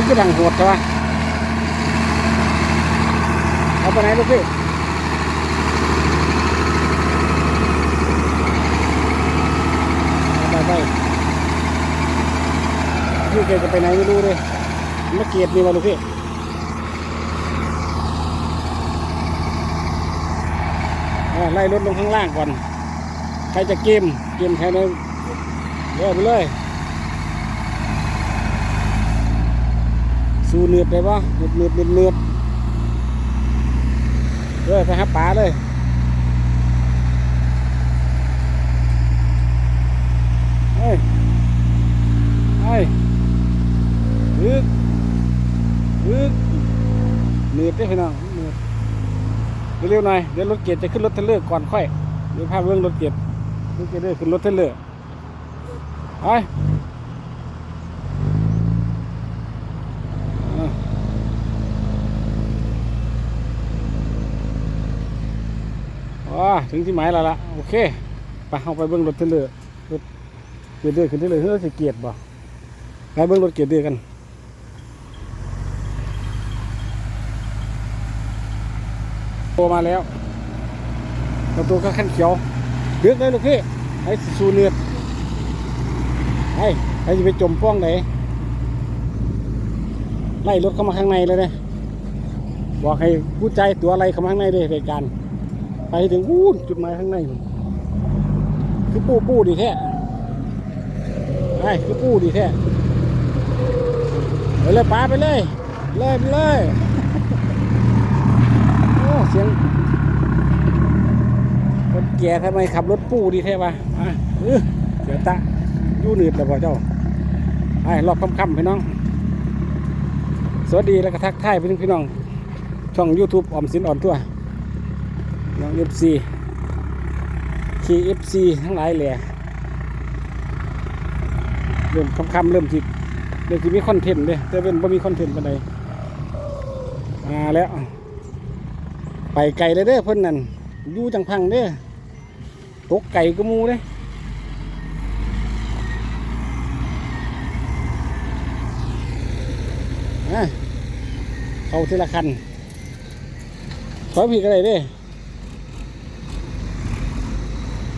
นี่ก็ดังโหดใช่ปะเอาไปไหนลูกพี่ไปไปลูกแกจะไปไหนไม่รู้เลยมาเกียดนี่มาลูกพี่ไล่รถลงข้างล่างก่อน ใครจะเกมเกมใครในเลื่อยไปเลย สู้เนือดได้ปะเนือดเนือดเนือดเนือดเลยไปหาปลาเลยเฮ้ยเฮ้ยอึกอึกเนือดได้พี่น้องเนือดเร็วๆหน่อยเดี๋ยวรถเกียร์จะขึ้นรถเทเลอร์ก่อนค่อยเดี๋ยวพาเรื่องรถเกียร์รถเกียร์เด้อขึ้นรถเทเลอร์ไป ถึงที่หมายแล้วล่ะโอเคไปเอาไปเบิ้งรถเทรลเลอร์รถเกียร์เดือขึ้นได้เลยเฮ้ยสิเกียร์บ่ไปเบิ้งรถเกียร์เดือกันโตมาแล้วประตูก็ขั้นเขียวเดือกเลยลูกพี่ไอ้สูเนือดไอ้ไอ้จะไปจมป้องไหนไล่รถเข้ามาข้างในเลยเนะบอกให้ผู้ใจตัวอะไรเข้ามาข้างในเลยรายการ ไปถึงอู้นจุดหมายข้างในคือปูปูดีแท้ไอ้คือปูดีแท้ไปเลยป้าไปเลย เลยไปเลยโอ้เสียงคนแก่ทำไมขับรถปูดีแท้วะอะเออเสียตะยู่หนืดแล้วพ่อเจ้าไอ้รอบค่ำๆพี่น้อง สวัสดีแล้วก็ทักทายพี่น้อง ช่อง YouTube ออมสินอ่อนตัว น้องเอฟซีคีเอฟซีทั้งหลายแหละเริ่มคำๆเริ่มที่เริ่มที่มีคอนเทนต์เลยแต่เป็นบ่มีคอนเทนต์ปานใดมาแล้ว ไปไก่เลยเด้อเพิ่นนั่นอยู่จังพังเด้อตกไก่ก็มูเด้อะเข้าทีละคันถอยผีกันเลยเด้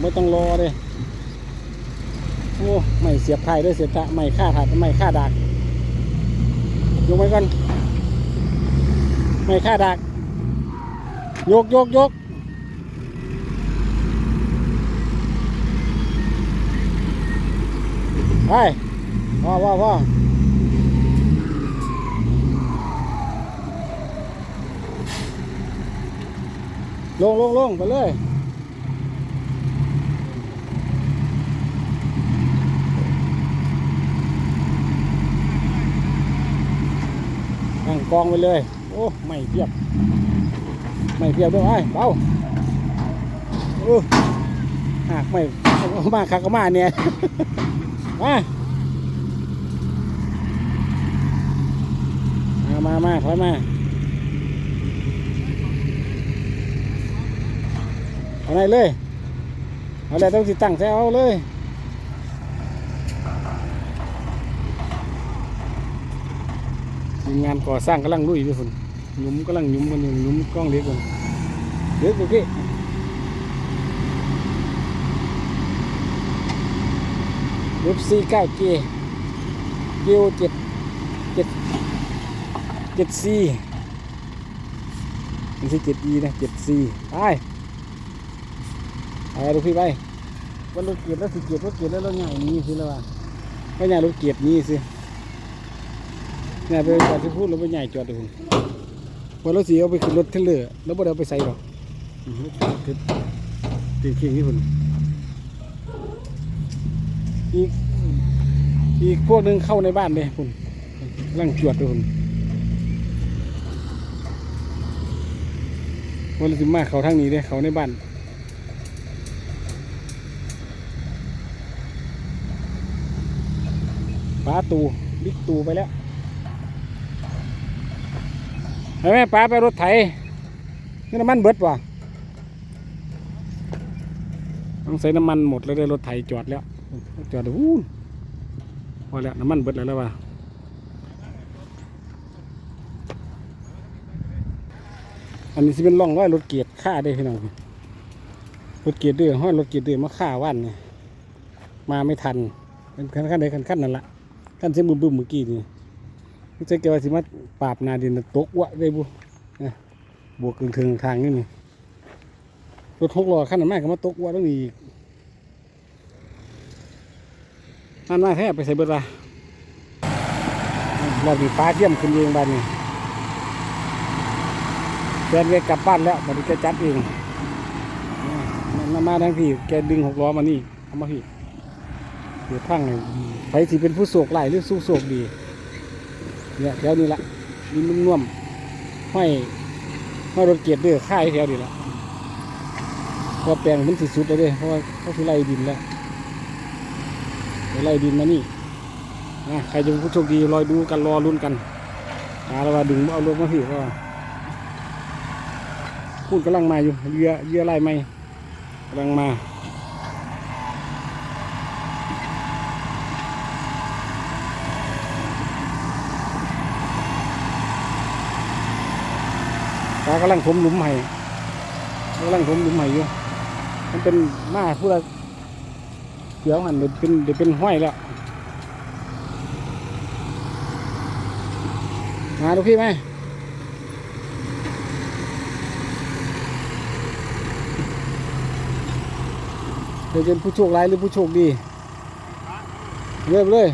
ไม่ต้องรอเลยโอ้ไม่เสียบไทยด้วยเสียบตะไม่ค่าถัดไม่ค่าดักยกไว้ก่อนไม่ค่าดักยกยกยกไปว้าวว้าว้าลงลงลงไปเลย ตั้งกองไปเลย โอ้ไม่เพียบ ไม่เพียบด้วยไอ้เบาโอ้หักไม่มาคักก็มาเนี่ยมามามามาถอยมาเอาไหนเลย เอาอะไรต้องติดตั้งใส่เอาเลย ทีมงานก่อสร้างกำลังลุยด้วยคนหยุมกำลังหยุมกันอยู่หยุมกล้องเล็กกันเล็กโอเคเว็บซีเก้าเจเกียวเจ็ดเจ็ดเจ็ดซีไม่ใช่เจ็ดอีนะเจ็ดซีไปไปดูพี่ไปวันรถเกียรแล้วสิเกียรรถเกียรแล้วเราใหญ่นี้สิแล้วว่าก็ใหญ่รถเกียรนี้สิ เนี่ยไปจอดที่พูดแล้วไปใหญ่จอดเลยคุณพอรถสีเอาไปขึ้นรถเทเลอร์แล้วบ่ได้เอาไปใส่หรอกอือติดติดเคียงที่คุณอีกอีกพวกหนึงเข้าในบ้านเลยคุณร่างจวดเลยคุณวันละสิมาเขาทางนี้เลยเขาในบ้านป้าตูบิ๊กตูไปแล้ว แม่ป้าไปรถไถนี่น้ำมันเบิดว่ะต้องใส่น้ำมันหมดแล้วได้รถไถจอดแล้วจอดอู้พอแล้วน้ำมันเบิดแล้วแล้วป่ะอันนี้จะเป็นร่องร้อยรถเกียร์ฆ่าได้พี่น้องรถเกียร์ดื้อห้อยรถเกียร์ดื้อมาฆ่าว่านเนี่มาไม่ทันนขั้นขั้นใดขั้นขั้นนั่นละขั้นเส้นบึ้มบึ้มเมื่อกี้นี่ ไม่ใช่เกี่ยวสิมาปราบนาดินตกวะได้บุนะบวกกึ่งถึงทางนี่นี่รถหกล้อขั้นนั้นมากก็มาตกวะต้องมีอีกนั่นมาแท้ไปใส่เบิดละรอบนี้ปลาเทียมขึ้นเองบ้านนี้แฟนเวกกลับบ้านแล้วบัดนี้แกจัดเองมามาทั้งพี่แกดึงหกล้อมานี่เอามาพี่เดี๋ยวทั้งเลยใครที่เป็นผู้โศกไหลหรือสู้โศกดี เนี่ยแถวนี้ละดินนุ่มๆห้อยห้อยรถเกียร์เด้อค่ายแถวนี้ละพอแปลงมันสิสุดแล้วเด้เพราะว่าเขาคือไล่ดินแล้วไล่ดินมานี่นะใครจะเป็นผู้โชคดีรอยดูกันรอลุ้นกันหาแล้วว่าดึงเอารถมาพี่ก็พูดกำลังมาอยู่เรือเรือไล่ไม่กำลังมา ตากำลังถมหลุมใหม่กำลังถมหลุมใหม่อยู่มันเป็นมาพูดเดี๋ยวหันเดี๋ยวเป็นเดี๋ยวเป็นห้อยแล้วมาดูพี่ไหมเดี๋ยวเป็นผู้โชคร้ายหรือผู้โชคดีเริ่มเลย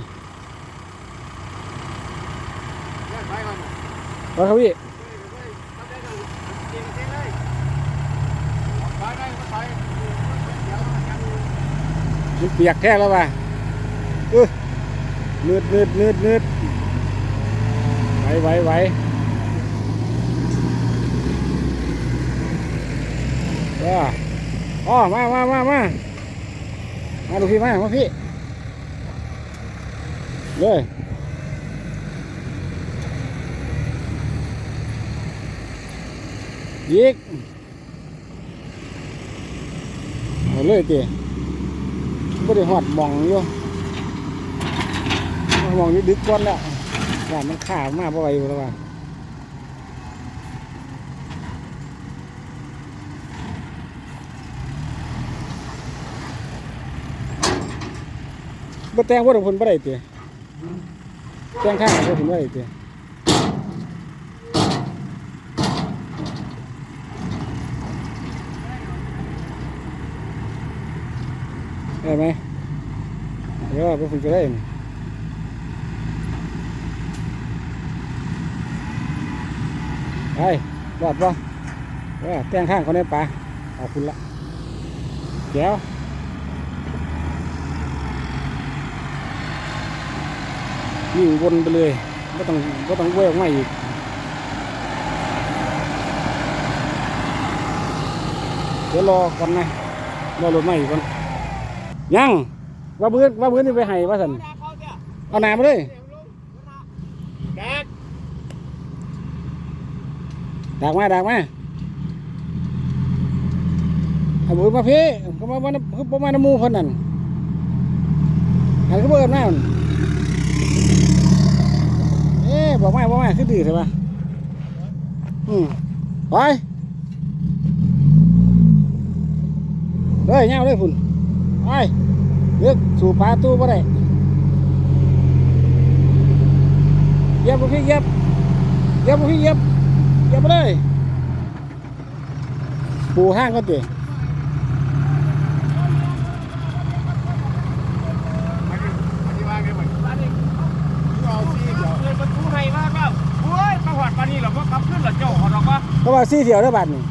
มาครับพี่ มัน เปียกแค่แล้วป่ะเออนืดนืดนืดนืดไหวไหวไหวว้าอ๋อมามามามามาดูพี่มามาพี่เลยยิกเอาเลยเตี๋ย ไม่ได้หอดมองอยู่มองอยู่ดึกก้อนแล้วว่ามันขาดมากเพราะอะไรอยู่แล้วว่าบ่แต่งว่าผลบ่ได้เตี้ยแต่งข้างว่าผลบ่ได้เตี้ย ได้ไหมเดี๋ยวไปฝึกก็ได้นี่ไปรอดปะเออแต่งข้างเขาในป่าเอาคุณละแก้ววิ่งวนไปเลยไม่ต้องไม่ต้องเวกไม่อีกเดี๋ยวรอก่อนนะรอรถไม่อีกก่อน ยังว่าพื้นว่าพื้นนี่ไปให้ว่าสันเอาน้ำมาเลยดักมาดักมาเอาพื้นมาพี่ก็มาวันคือประมาณน้ำมูคนนั่นหันก็เบิดมาหั่นเอ๊ะบอกมาบอกมาคือดื้อใช่ปะอืมไปเลยเงาเลยพุ่น ไปเลือกสู่ปลาตู้บ่ได้เย็บพี่เย็บเย็บพี่เย็บเย็บไปเลยปูห้างก็เตะประตูให้มากแล้วโอ้ยมาหอดปานีเหรอว่าขับขึ้นหรอเจ้าหรอกว่าเขาว่าซี่เดียวได้บาทนี่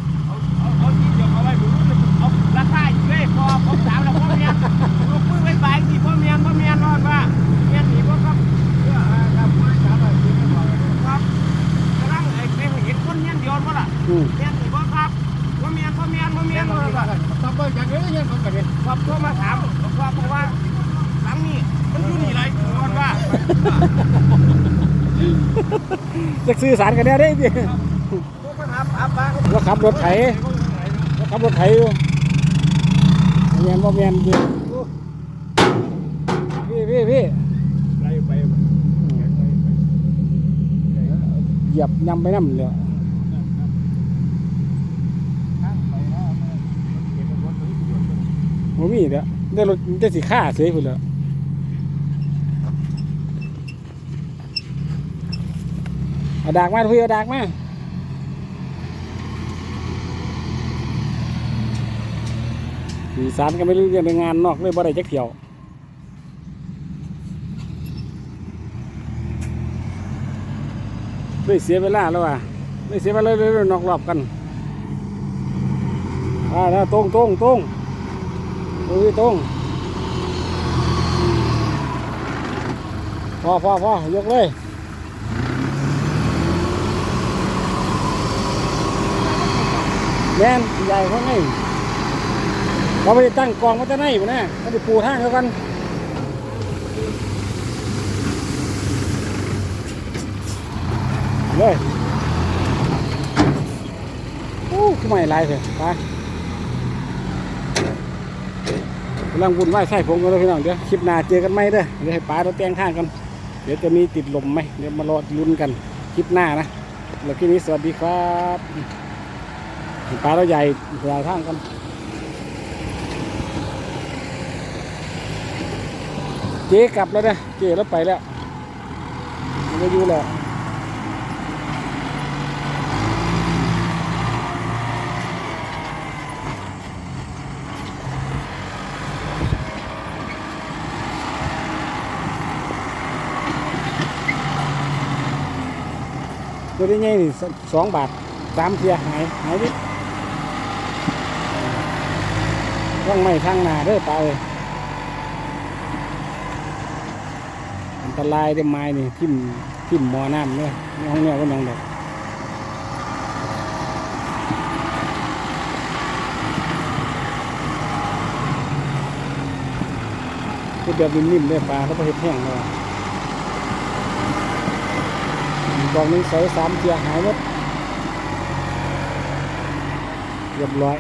เมียนหนีพ่อครับพ่อเมียนพ่อเมียนพ่อเมียนเลยว่าต้องเบิกจากนี้ยังคนกันเด็ครับโทรมาถามว่าเพราะว่าหลังนี้มันอยู่นี่ไรนอนว่าจะสื่อสารกันได้ได้ดิโทรมาถามถามว่าว่าขับรถไถว่าขับรถไถอยู่เมียนบ่เมียนจริงพี่พี่พี่ไปไปเหยียบยำไปน้ำเลย บ่มีเด้อได้รถได้สิค่าเสียพุ่นแล้วเอาดากมาพี่เอาดากมาอีสานก็ไม่รู้เรื่องในงานนอกเลยบ่ได้จักเที่ยวเลยเสียเวลาแล้วว่ะเลยเสียเวลาเลยนอกรอบกันอ่าแล้วตรงตรงตรง ตรงตรงพอพอพอยกเลยแม่นใหญ่เขาไงเขาไปตั้งกองมาจะไหนบ่นะเขาไปปูทางเขากันเลยโอ้ขึ้นมาหลายเลยไป กำลังวุ่นวายใส่ผมกันเลยพี่น้องเดี๋ยวคลิปหน้าเจอกันไหมเด้อเดี๋ยวให้ป้าเราแต่งทางกันเดี๋ยวจะมีติดลมไหมเดี๋ยวมารอลุ้นกันคลิปหน้านะแล้วคลิปนี้สวัสดีครับปลาเราใหญ่หลายทางกันเจ๊กลับแล้วนะเจ๊แล้วไปแล้วมันไม่อยู่แล้ว ตัวนี้ไงนี่สองบาทสามเทียหายหายดิว่างไม่ทางนาเด้อปลาเลยอันตรายได้ไม้นี่ทิ่มทิ่มมอน้ำเนี่ยในห้องแนวก็นองดอกก็แบบนิ่มๆเลยปลาเขาไปเห็ดแห้งเลย กองหนึงใส่สามเกียร์หายหมดเรียบร้อย